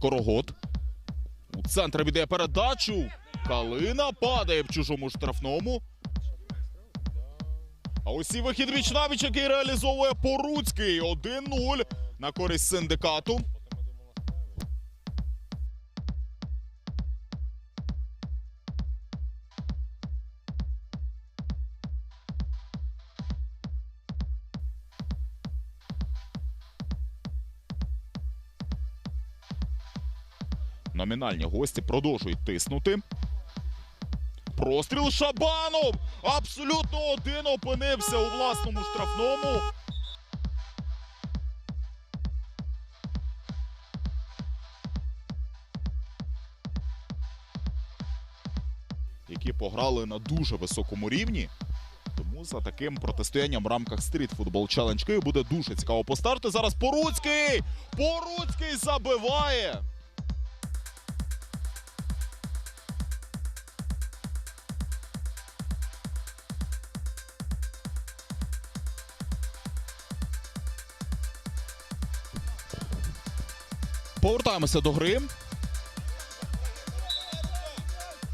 Корогот. У центр віддає передачу. Калина падає в чужому штрафному. А ось і вихід віч який реалізовує Поруцький. 1-0 на користь синдикату. Номінальні гості продовжують тиснути. Простріл Шабанов! Абсолютно один опинився у власному штрафному. Які пограли на дуже високому рівні. Тому за таким протистоянням в рамках стріт футбол Київ буде дуже цікаво постарти. Зараз Поруцький! Поруцький забиває! Повертаємося до гри.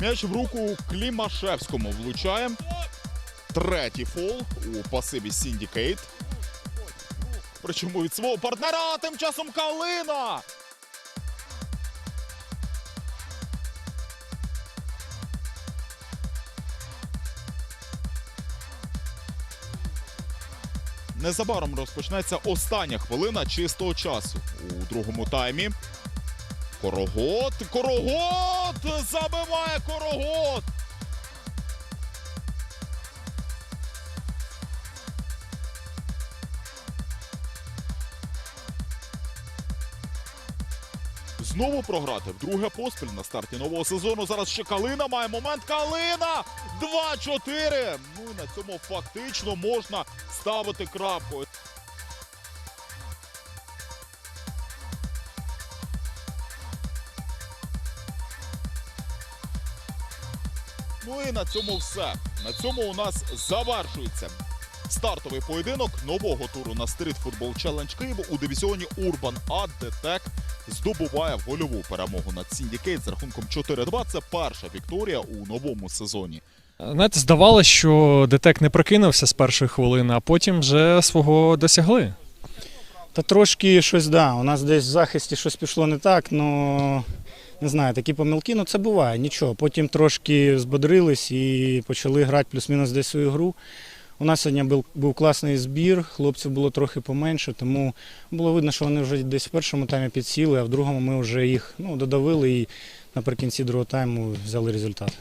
М'яч в руку Клімашевському влучає. Третій фол у пасиві Сіндікейт. Причому від свого партнера тим часом Калина. Незабаром розпочнеться остання хвилина чистого часу у другому таймі. Корогот, Корогот! Забиває Корогот! Знову програти вдруге поспіль на старті нового сезону. Зараз ще Калина має момент. Калина! 2-4. Ну і на цьому фактично можна ставити крапку. Ну і на цьому все. На цьому у нас завершується стартовий поєдинок нового туру на стріт футбол челендж Києву у дивізіоні Урбан А ДТЕК здобуває гольову перемогу над Сіндікейт з рахунком 4-2. Це перша вікторія у новому сезоні. Знаєте, здавалося, що ДТЕК не прокинувся з першої хвилини, а потім вже свого досягли. Та трошки щось, да. У нас десь в захисті щось пішло не так, ну не знаю, такі помилки, ну це буває, нічого. Потім трошки збодрились і почали грати плюс-мінус десь свою гру. У нас сьогодні був, був класний збір, хлопців було трохи поменше, тому було видно, що вони вже десь в першому таймі підсіли, а в другому ми вже їх ну, додавили і наприкінці другого тайму взяли результат.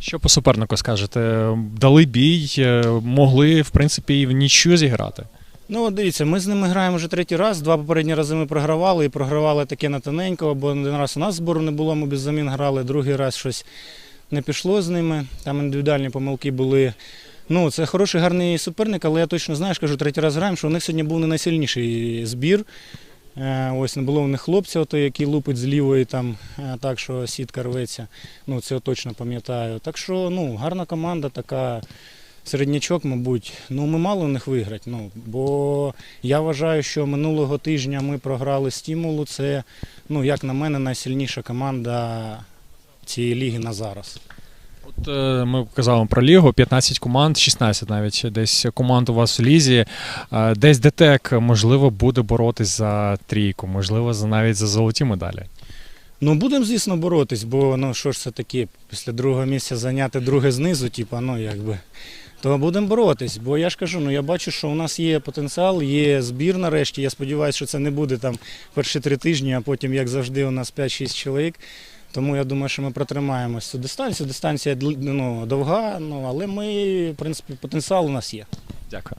Що по супернику скажете? Дали бій, е, могли, в принципі, і в нічю зіграти. Ну, дивіться, ми з ними граємо вже третій раз. Два попередні рази ми програвали і програвали таке на тоненько, бо один раз у нас збору не було, ми без замін грали, другий раз щось не пішло з ними. Там індивідуальні помилки були. Ну, це хороший, гарний суперник, але я точно знаю, кажу, третій раз граємо, що у них сьогодні був не найсильніший збір. Е, Ось не було в них хлопця, ото, який лупить з лівої, там, е, так що сітка рветься. Ну, це точно пам'ятаю. Так що ну, гарна команда така. Середнячок, мабуть, ну ми мало у них виграти. Ну, бо я вважаю, що минулого тижня ми програли стимулу. Це, ну, як на мене, найсильніша команда цієї ліги на зараз. От е, ми казали про лігу, 15 команд, 16 навіть десь команд у вас в лізі. Е, Десь ДТЕК, можливо, буде боротись за трійку, можливо, навіть за золоті медалі. Ну, будемо, звісно, боротись, бо ну що ж це таке, після другого місця зайняти друге знизу, типу, ну якби. То будемо боротись, бо я ж кажу, ну я бачу, що у нас є потенціал, є збір нарешті. Я сподіваюся, що це не буде там перші три тижні, а потім, як завжди, у нас 5-6 чоловік. Тому я думаю, що ми протримаємось цю дистанцію. Дистанція ну, довга, ну, але ми, в принципі, потенціал у нас є. Дякую.